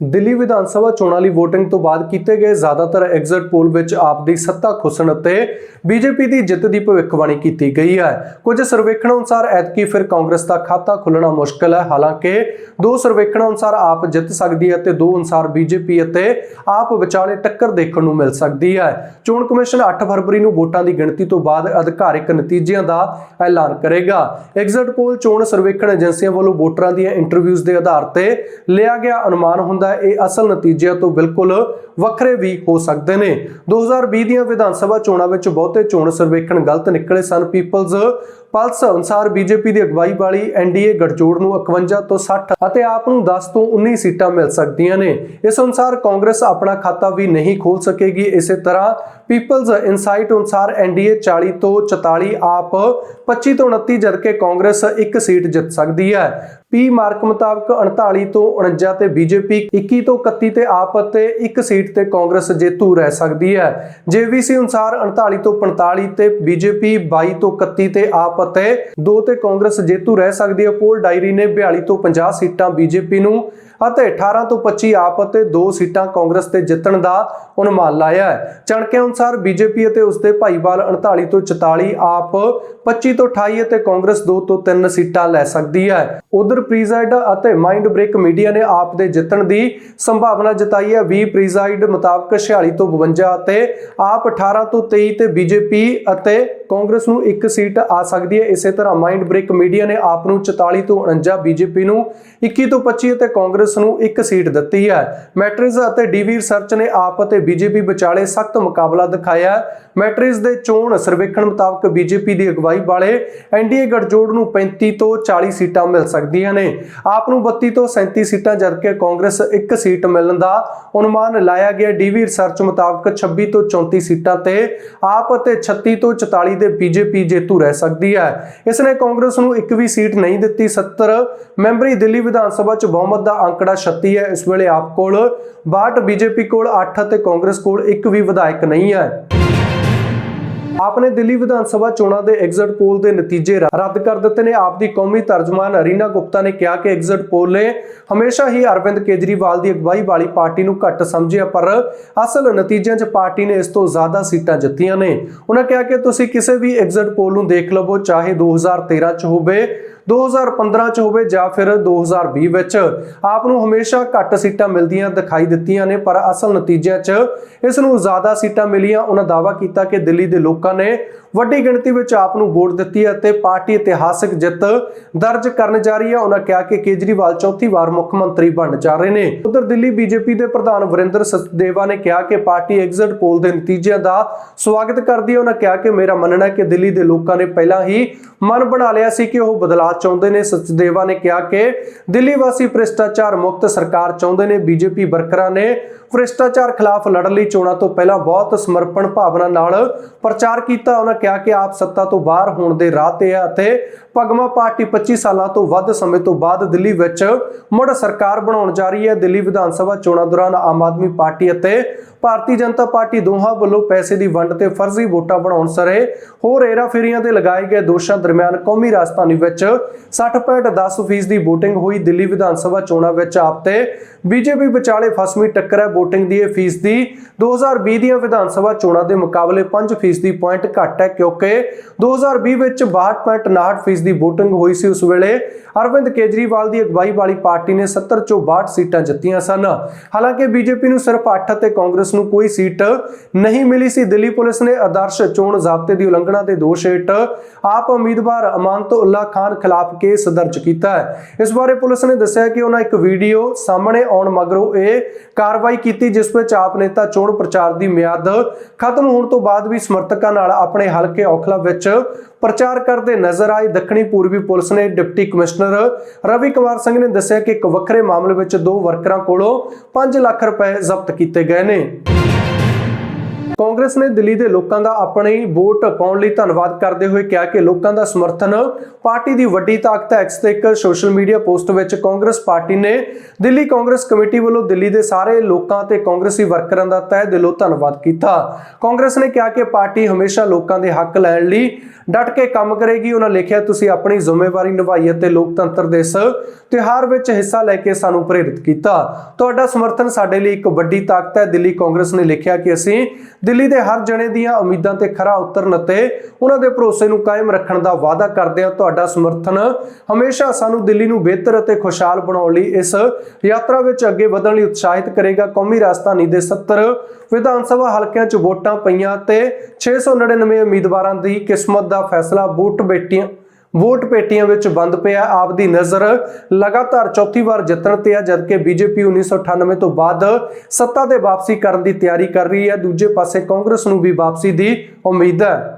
ਦਿੱਲੀ ਵਿਧਾਨ ਸਭਾ ਚੋਣਾਂ ਲਈ VOTING ਤੋਂ ਬਾਅਦ ਕੀਤੇ ਗਏ ਜ਼ਿਆਦਾਤਰ ਐਗਜ਼ਿਟ ਪੋਲ ਵਿੱਚ ਆਪ ਦੀ ਸੱਤਾ ਖੁੱਸਣ ਅਤੇ ਬੀਜੇਪੀ ਦੀ ਜਿੱਤ ਦੀ ਭਵਿੱਖਬਾਣੀ ਕੀਤੀ ਗਈ ਹੈ। ਕੁਝ ਸਰਵੇਖਣ ਅਨੁਸਾਰ ਐਤਕੀ ਫਿਰ ਕਾਂਗਰਸ ਦਾ ਖਾਤਾ ਖੁੱਲਣਾ ਮੁਸ਼ਕਲ ਹੈ। ਹਾਲਾਂਕਿ ਦੋ ਸਰਵੇਖਣ ਅਨੁਸਾਰ ਆਪ ਜਿੱਤ ਸਕਦੀ ਹੈ ਤੇ ਦੋ ਅਨੁਸਾਰ ਬੀਜੇਪੀ ਅਤੇ ਆਪ ਵਿਚਾਲੇ ਟੱਕਰ ਦੇਖਣ ਨੂੰ ਮਿਲ ਸਕਦੀ ਹੈ। ਚੋਣ ਕਮਿਸ਼ਨ 8 ਫਰਵਰੀ ਨੂੰ ਵੋਟਾਂ ਦੀ ਗਿਣਤੀ ਤੋਂ ਬਾਅਦ ਅਧਿਕਾਰਿਕ ਨਤੀਜਿਆਂ ਦਾ ਐਲਾਨ ਕਰੇਗਾ। ਐਗਜ਼ਿਟ ਪੋਲ ਚੋਣ ਸਰਵੇਖਣ ਏਜੰਸੀਆਂ ਵੱਲੋਂ ਵੋਟਰਾਂ ਦੀਆਂ ਇੰਟਰਵਿਊਜ਼ ਦੇ ਆਧਾਰ ਤੇ ਲਿਆ ਗਿਆ ਅਨੁਮਾਨ ਹੁੰਦਾ ਹੈ ਇਹ ਅਸਲ ਨਤੀਜਿਆਂ ਤੋਂ ਬਿਲਕੁਲ ਵੱਖਰੇ ਵੀ ਹੋ ਸਕਦੇ ਨੇ। 2020 ਦੀਆਂ ਵਿਧਾਨ ਸਭਾ ਚੋਣਾਂ ਵਿੱਚ ਬਹੁਤੇ ਚੋਣ ਸਰਵੇਖਣ ਗਲਤ ਨਿਕਲੇ ਸਨ। ਪੀਪਲਜ਼ ਪਲਸ ਅਨੁਸਾਰ ਬੀਜੇਪੀ ਦੀ ਅਗਵਾਈ ਵਾਲੀ ਐਨਡੀਏ ਗਠਜੋੜ ਨੂੰ 51 ਤੋਂ 60 ਅਤੇ ਆਪ ਨੂੰ 10 ਤੋਂ 19 ਸੀਟਾਂ ਮਿਲ ਸਕਦੀਆਂ ਨੇ। ਇਸ ਅਨੁਸਾਰ ਕਾਂਗਰਸ ਆਪਣਾ ਖਾਤਾ ਵੀ ਨਹੀਂ ਖੋਲ ਸਕੇਗੀ। ਇਸੇ ਤਰ੍ਹਾਂ ਪੀਪਲਜ਼ ਇਨਸਾਈਟ ਅਨੁਸਾਰ ਐਨਡੀਏ 40 ਤੋਂ 44 ਆਪ 25 ਤੋਂ 29 ਜਦਕਿ ਕਾਂਗਰਸ ਇੱਕ ਸੀਟ ਜਿੱਤ ਸਕਦੀ ਹੈ। ਪੀ ਮਾਰਕ ਮੁਤਾਬਕ 39 ਤੋਂ 49 ਤੇ ਬੀਜੇਪੀ 21 ਤੋਂ 31 ਤੇ ਆਪ ਅਤੇ ਇੱਕ ਸੀਟ ਤੇ ਕਾਂਗਰਸ ਜੇਤੂ ਰਹਿ ਸਕਦੀ ਹੈ। ਜੇਵੀਸੀ ਅਨੁਸਾਰ 39 ਤੋਂ 45 ਤੇ ਬੀਜੇਪੀ 22 ਤੋਂ 31 ਤੇ ਆਪ ਅਤੇ 2 ਤੇ ਕਾਂਗਰਸ ਜੇਤੂ ਰਹਿ ਸਕਦੀ ਹੈ। ਪੋਲ ਡਾਇਰੀ ਨੇ 42 ਤੋਂ 50 ਸੀਟਾਂ ਬੀਜੇਪੀ ਨੂੰ ਅਤੇ 18 ਤੋਂ 25 ਆਪ ਅਤੇ 2 ਸੀਟਾਂ ਕਾਂਗਰਸ ਤੇ ਜਿੱਤਣ ਦਾ ਅਨੁਮਾਨ ਲਾਇਆ ਹੈ। ਚਣਕੇ ਅਨੁਸਾਰ ਬੀਜੇਪੀ ਅਤੇ ਉਸਦੇ ਭਾਈਵਾਲ 39 ਤੋਂ 44 ਆਪ 25 ਤੋਂ 28 ਅਤੇ ਕਾਂਗਰਸ 2 ਤੋਂ 3 ਸੀਟਾਂ ਲੈ ਸਕਦੀ ਹੈ। ਉਧਰ ਪ੍ਰੀਜ਼ਾਈਡ ਅਤੇ ਮਾਈਂਡ ਬ੍ਰੇਕ ਮੀਡੀਆ ਨੇ ਆਪ ਦੇ ਜਿੱਤਣ ਦੀ ਸੰਭਾਵਨਾ ਜਤਾਈ ਹੈ। 20 ਪ੍ਰੀਜ਼ਾਈਡ ਮੁਤਾਬਕ 46 ਤੋਂ 52 ਅਤੇ ਆਪ 18 ਤੋਂ 23 ਤੇ ਬੀਜੇਪੀ ਅਤੇ ਕਾਂਗਰਸ ਨੂੰ ਇੱਕ ਸੀਟ ਆ ਸਕਦੀ ਹੈ। ਇਸੇ ਤਰ੍ਹਾਂ ਮਾਈਂਡ ਬ੍ਰੇਕ ਮੀਡੀਆ ਨੇ ਆਪ ਨੂੰ 44 ਤੋਂ 49 ਬੀਜੇਪੀ ਨੂੰ 21 ਤੋਂ 25 ਅਤੇ ਕਾਂਗਰਸ ਨੂੰ ਇੱਕ ਸੀਟ ਦਿੱਤੀ ਹੈ। ਮੈਟਰਿਜ਼ ਅਤੇ ਡੀਵੀ ਰਿਸਰਚ ਨੇ ਆਪ ਅਤੇ ਬੀਜੇਪੀ ਵਿਚਾਲੇ ਸਖਤ ਮੁਕਾਬਲਾ ਦਿਖਾਇਆ ਹੈ। ਦੇ ਚੋਣ ਸਰਵੇਖਣ ਮੁਤਾਬਕ ਬੀਜੇਪੀ ਦੀ ਅਗਵਾਈ ਵਾਲੇ ਐਨਡੀਏ ਗਠਜੋੜ ਨੂੰ 35 ਤੋਂ 40 ਸੀਟਾਂ ਮਿਲ ਸਕਦੀਆਂ ਨੇ। ਆਪ ਨੂੰ 32 ਤੋਂ 37 ਸੀਟਾਂ ਜਦਕਿ ਕਾਂਗਰਸ ਇੱਕ ਸੀਟ ਮਿਲਣ ਦਾ ਅਨੁਮਾਨ ਲਾਇਆ ਗਿਆ। ਡੀਵੀ ਰਿਸਰਚ ਮੁਤਾਬਕ 26 ਤੋਂ 34 ਸੀਟਾਂ ਤੇ ਆਪ ਅਤੇ 36 ਤੋਂ 44 ਦੇ ਬੀਜੇਪੀ ਜੇਤੂ ਰਹਿ ਸਕਦੀ ਹੈ। ਇਸ ਨੇ ਕਾਂਗਰਸ ਨੂੰ ਇੱਕ ਵੀ ਸੀਟ ਨਹੀਂ ਦਿੱਤੀ। 70 ਮੈਂਬਰੀ ਦਿੱਲੀ ਵਿਧਾਨ ਸਭਾ ਚ ਬਹੁਮਤ ਦਾ ਅੰਕੜਾ 36 ਹੈ। ਇਸ ਵੇਲੇ ਆਪ ਕੋਲ 62 ਬੀਜੇਪੀ ਕੋਲ 8 ਅਤੇ ਕਾਂਗਰਸ ਕੋਲ ਇੱਕ ਵੀ ਵਿਧਾਇਕ ਨਹੀਂ ਹੈ। ਆਪ ਨੇ ਦਿੱਲੀ ਵਿਧਾਨ ਸਭਾ ਚੋਣਾਂ ਦੇ ਐਗਜ਼ਿਟ ਪੋਲ ਦੇ ਨਤੀਜੇ ਰੱਦ ਕਰ ਦਿੱਤੇ ਨੇ। ਆਪ ਦੀ ਕੌਮੀ ਤਰਜਮਾਨ ਰੀਨਾ ਗੁਪਤਾ ਨੇ ਕਿਹਾ ਕਿ ਐਗਜ਼ਿਟ ਪੋਲ ਨੇ ਹਮੇਸ਼ਾ ਹੀ ਅਰਵਿੰਦ ਕੇਜਰੀਵਾਲ ਦੀ ਅਗਵਾਈ ਵਾਲੀ ਪਾਰਟੀ ਨੂੰ ਘੱਟ ਸਮਝਿਆ, ਪਰ ਅਸਲ ਨਤੀਜਿਆਂ 'ਚ ਪਾਰਟੀ ਨੇ ਇਸ ਤੋਂ ਜ਼ਿਆਦਾ ਸੀਟਾਂ ਜਿੱਤੀਆਂ ਨੇ। ਉਹਨਾਂ ਕਿਹਾ ਕਿ ਤੁਸੀਂ ਕਿਸੇ ਵੀ ਐਗਜ਼ਿਟ ਪੋਲ ਨੂੰ ਦੇਖ ਲਵੋ, ਚਾਹੇ 2013 'ਚ ਹੋਵੇ 2015 ਚ ਹੋਵੇ ਜਾਂ ਫਿਰ 2020 ਵਿੱਚ। ਆਪ ਨੂੰ ਹਮੇਸ਼ਾ ਘੱਟ ਸੀਟਾਂ ਮਿਲਦੀਆਂ ਦਿਖਾਈ ਦਿੱਤੀਆਂ ਨੇ, ਪਰ ਅਸਲ ਨਤੀਜਿਆਂ 'ਚ ਇਸ ਨੂੰ ਜ਼ਿਆਦਾ ਸੀਟਾਂ ਮਿਲੀਆਂ। ਉਹਨਾਂ ਦਾਅਵਾ ਕੀਤਾ ਕਿ ਦਿੱਲੀ ਦੇ ਲੋਕਾਂ ਨੇ ਵੱਡੀ ਗਿਣਤੀ ਵਿੱਚ ਆਪ ਨੂੰ ਵੋਟ ਦਿੱਤੀ ਹੈ ਅਤੇ ਪਾਰਟੀ ਇਤਿਹਾਸਕ ਜਿੱਤ ਦਰਜ ਕਰਨ ਜਾ ਰਹੀ ਹੈ। ਉਹਨਾਂ ਕਿਹਾ ਕਿ ਕੇਜਰੀਵਾਲ ਚੌਥੀ ਵਾਰ ਮੁੱਖ ਮੰਤਰੀ ਬਣਨ ਜਾ ਰਹੇ ਨੇ। ਉਧਰ ਦਿੱਲੀ ਬੀਜੇਪੀ ਦੇ ਪ੍ਰਧਾਨ ਵਰਿੰਦਰ ਸਚਦੇਵਾ ਨੇ ਕਿਹਾ ਕਿ ਪਾਰਟੀ ਐਗਜ਼ਿਟ ਪੋਲ ਦੇ ਨਤੀਜਿਆਂ ਦਾ ਸਵਾਗਤ ਕਰਦੀ ਹੈ। ਉਹਨਾਂ ਕਿਹਾ ਕਿ ਮੇਰਾ ਮੰਨਣਾ ਹੈ ਕਿ ਦਿੱਲੀ ਦੇ ਲੋਕਾਂ ਨੇ ਪਹਿਲਾਂ ਹੀ ਮਨ ਬਣਾ ਲਿਆ ਸੀ ਕਿ ਉਹ ਬਦਲਾਅ ਚਾਹੁੰਦੇ ਨੇ। ਸਚਦੇਵਾ ਨੇ ਕਿਹਾ ਕਿ ਦਿੱਲੀ ਵਾਸੀ ਭ੍ਰਿਸ਼ਟਾਚਾਰ ਮੁਕਤ ਸਰਕਾਰ ਚਾਹੁੰਦੇ ਨੇ। ਬੀਜੇਪੀ ਵਰਕਰਾਂ ਨੇ ਭ੍ਰਿਸ਼ਟਾਚਾਰ ਖਿਲਾਫ ਲੜਨ ਲਈ ਚੋਣਾਂ ਤੋਂ ਪਹਿਲਾਂ ਬਹੁਤ ਸਮਰਪਣ ਭਾਵਨਾ ਨਾਲ ਪ੍ਰਚਾਰ ਕੀਤਾ। ਉਹਨਾਂ ਕਿਹਾ ਕਿ ਆਪ ਸੱਤਾ ਤੋਂ ਬਾਹਰ ਹੋਣ ਦੇ ਰਾਹ ਤੇ ਹੈ ਅਤੇ ਭਗਵਾ ਪਾਰਟੀ 25 ਸਾਲਾਂ ਤੋਂ ਵੱਧ ਸਮੇਂ ਤੋਂ ਬਾਅਦ ਦਿੱਲੀ ਵਿੱਚ ਮੁੜ ਸਰਕਾਰ ਬਣਾਉਣ ਜਾ ਰਹੀ ਹੈ। ਦਿੱਲੀ ਵਿਧਾਨ ਸਭਾ ਚੋਣਾਂ ਦੌਰਾਨ ਆਮ ਆਦਮੀ ਪਾਰਟੀ ਅਤੇ ਭਾਰਤੀ ਜਨਤਾ ਪਾਰਟੀ ਦੋਹਾਂ ਵੱਲੋਂ ਪੈਸੇ ਦੀ ਵੰਡ ਤੇ ਫਰਜ਼ੀ ਵੋਟਾਂ ਬਣਾਉਣ ਸਰੇ ਹੋਰ ਏਰਾਫੇਰੀਆਂ ਦੇ ਲਗਾਏ ਗਏ ਦੋਸ਼ਾਂ ਦਰਮਿਆਨ ਕੌਮੀ ਰਾਜਧਾਨੀ ਵਿੱਚ 60.10% ਦੀ VOTING ਹੋਈ। ਦਿੱਲੀ ਵਿਧਾਨ ਸਭਾ ਚੋਣਾਂ ਵਿੱਚ ਆਪ ਤੇ ਬੀਜੇਪੀ ਵਿਚਾਲੇ ਫਸਵੀਂ ਟੱਕਰ ਹੈ। VOTING ਦੀ ਇਹ ਫੀਸਦੀ 2020 ਦੀਆਂ ਵਿਧਾਨ ਸਭਾ ਚੋਣਾਂ ਦੇ ਮੁਕਾਬਲੇ 5% ਦੀ ਪੁਆਇੰਟ ਘੱਟ ਹੈ ਕਿਉਂਕਿ 2020 ਵਿੱਚ 62.59% VOTING ਹੋਈ ਸੀ ਉਸ ਵੇਲੇ। ਅਰਵਿੰਦ ਕੇਜਰੀਵਾਲ ਦੀ ਅਗਵਾਈ ਵਾਲੀ ਪਾਰਟੀ ਨੇ 70 ਚੋਂ 62 ਸੀਟਾਂ ਜਿੱਤੀਆਂ ਸਨ। ਹਾਲਾਂਕਿ ਬੀਜੇਪੀ ਨੂੰ ਸਿਰਫ 8 ਅਤੇ ਕਾਂਗਰਸ ਨੂੰ ਕੋਈ ਸੀਟ ਨਹੀਂ ਮਿਲੀ ਸੀ। ਦਿੱਲੀ ਪੁਲਿਸ ਨੇ ਆਦਰਸ਼ ਚੋਣ ਜ਼ਾਬਤੇ ਦੀ ਉਲੰਘਣਾ ਦੇ ਦੋਸ਼ ਹੇਠ ਆਪ ਉਮੀਦਵਾਰ ਅਮਾਨਤ ਉੱਲਾ ਖਾਨ ਖਿਲਾਫ ਕੇਸ ਦਰਜ ਕੀਤਾ ਹੈ। ਇਸ ਬਾਰੇ ਪੁਲਿਸ ਨੇ ਦੱਸਿਆ ਕਿ ਉਹਨਾਂ ਇੱਕ ਵੀਡੀਓ ਸਾਹਮਣੇ ਆਉਣ ਮਗਰੋਂ ਇਹ ਕਾਰਵਾਈ ਕੀਤੀ, ਜਿਸ ਵਿੱਚ ਆਪ ਨੇਤਾ ਚੋਣ ਪ੍ਰਚਾਰ ਦੀ ਮਿਆਦ ਖਤਮ ਹੋਣ ਤੋਂ ਬਾਅਦ ਵੀ ਸਮਰਥਕਾਂ ਨਾਲ ਆਪਣੇ ਹਲਕੇ ਔਖਲਾ ਵਿੱਚ ਪ੍ਰਚਾਰ ਕਰਦੇ ਨਜ਼ਰ ਆਏ। ਦੱਖਣੀ ਪੂਰਬੀ ਪੁਲਿਸ ਨੇ ਡਿਪਟੀ ਕਮਿਸ਼ਨਰ ਰਵੀ ਕੁਮਾਰ ਸਿੰਘ ਨੇ ਦੱਸਿਆ ਕਿ ਇੱਕ ਵੱਖਰੇ ਮਾਮਲੇ ਵਿੱਚ ਦੋ ਵਰਕਰਾਂ ਕੋਲੋਂ 5 ਲੱਖ ਰੁਪਏ ਜ਼ਬਤ ਕੀਤੇ ਗਏ ਨੇ। ਕਾਂਗਰਸ ਨੇ ਦਿੱਲੀ ਦੇ ਲੋਕਾਂ ਦਾ ਆਪਣੀ ਵੋਟ ਪਾਉਣ ਲਈ ਧੰਨਵਾਦ ਕਰਦੇ ਹੋਏ ਕਿਹਾ ਕਿ ਲੋਕਾਂ ਦਾ ਸਮਰਥਨ ਪਾਰਟੀ ਦੀ ਵੱਡੀ ਤਾਕਤ ਹੈ। ਐਕਸ ਤੇ ਇੱਕ ਸੋਸ਼ਲ ਮੀਡੀਆ ਪੋਸਟ ਵਿੱਚ ਕਾਂਗਰਸ ਪਾਰਟੀ ਨੇ ਦਿੱਲੀ ਕਾਂਗਰਸ ਕਮੇਟੀ ਵੱਲੋਂ ਦਿੱਲੀ ਦੇ ਸਾਰੇ ਲੋਕਾਂ ਤੇ ਕਾਂਗਰਸੀ ਵਰਕਰਾਂ ਦਾ ਤਹਿ ਦਿਲੋਂ ਧੰਨਵਾਦ ਕੀਤਾ। ਕਾਂਗਰਸ ਨੇ ਕਿਹਾ ਕਿ ਪਾਰਟੀ ਹਮੇਸ਼ਾ ਲੋਕਾਂ ਦੇ ਹੱਕ ਲੈਣ ਲਈ ਡਟ ਕੇ ਕੰਮ ਕਰੇਗੀ। ਉਹਨਾਂ ਲਿਖਿਆ, ਤੁਸੀਂ ਆਪਣੀ ਜ਼ਿੰਮੇਵਾਰੀ ਨਿਭਾਈ ਅਤੇ ਲੋਕਤੰਤਰ ਦੇ ਇਸ ਤਿਉਹਾਰ ਵਿੱਚ ਹਿੱਸਾ ਲੈ ਕੇ ਸਾਨੂੰ ਪ੍ਰੇਰਿਤ ਕੀਤਾ। ਤੁਹਾਡਾ ਸਮਰਥਨ ਸਾਡੇ ਲਈ ਇੱਕ ਵੱਡੀ ਤਾਕਤ ਹੈ। ਦਿੱਲੀ ਕਾਂਗਰਸ ਨੇ ਲਿਖਿਆ ਕਿ ਅਸੀਂ ਦਿੱਲੀ ਦੇ ਹਰ ਜਣੇ ਦੀਆਂ ਉਮੀਦਾਂ ਤੇ ਖਰਾ ਉਤਰਨ ਅਤੇ ਉਹਨਾਂ ਦੇ ਭਰੋਸੇ ਨੂੰ ਕਾਇਮ ਰੱਖਣ ਦਾ ਵਾਅਦਾ ਕਰਦੇ ਹਾਂ ਤੁਹਾਡਾ ਸਮਰਥਨ ਹਮੇਸ਼ਾ ਸਾਨੂੰ ਦਿੱਲੀ ਨੂੰ ਬਿਹਤਰ ਅਤੇ ਖੁਸ਼ਹਾਲ ਬਣਾਉਣ ਲਈ ਇਸ ਯਾਤਰਾ ਵਿੱਚ ਅੱਗੇ ਵਧਣ ਲਈ ਉਤਸ਼ਾਹਿਤ ਕਰੇਗਾ। ਕੌਮੀ ਰਾਜਧਾਨੀ ਦੇ 70 ਵਿਧਾਨ ਸਭਾ ਹਲਕਿਆਂ 'ਚ ਵੋਟਾਂ ਪਈਆਂ ਤੇ 699 ਉਮੀਦਵਾਰਾਂ ਦੀ ਕਿਸਮਤ ਦਾ ਫੈਸਲਾ ਵੋਟ ਬੇਟੀਆਂ ਵੋਟ ਪੇਟੀਆਂ ਵਿੱਚ ਬੰਦ ਪਿਆ ਆਪ ਦੀ ਨਜ਼ਰ। ਲਗਾਤਾਰ ਚੌਥੀ ਵਾਰ ਜਿੱਤਣ ਤੇ ਹੈ ਜਦਕਿ ਬੀਜੇਪੀ 1998 ਤੋਂ ਬਾਅਦ ਸੱਤਾ ਤੇ ਵਾਪਸੀ ਕਰਨ ਦੀ ਤਿਆਰੀ ਕਰ ਰਹੀ ਹੈ। ਦੂਜੇ ਪਾਸੇ ਕਾਂਗਰਸ ਨੂੰ ਵੀ ਵਾਪਸੀ ਦੀ ਉਮੀਦ ਹੈ।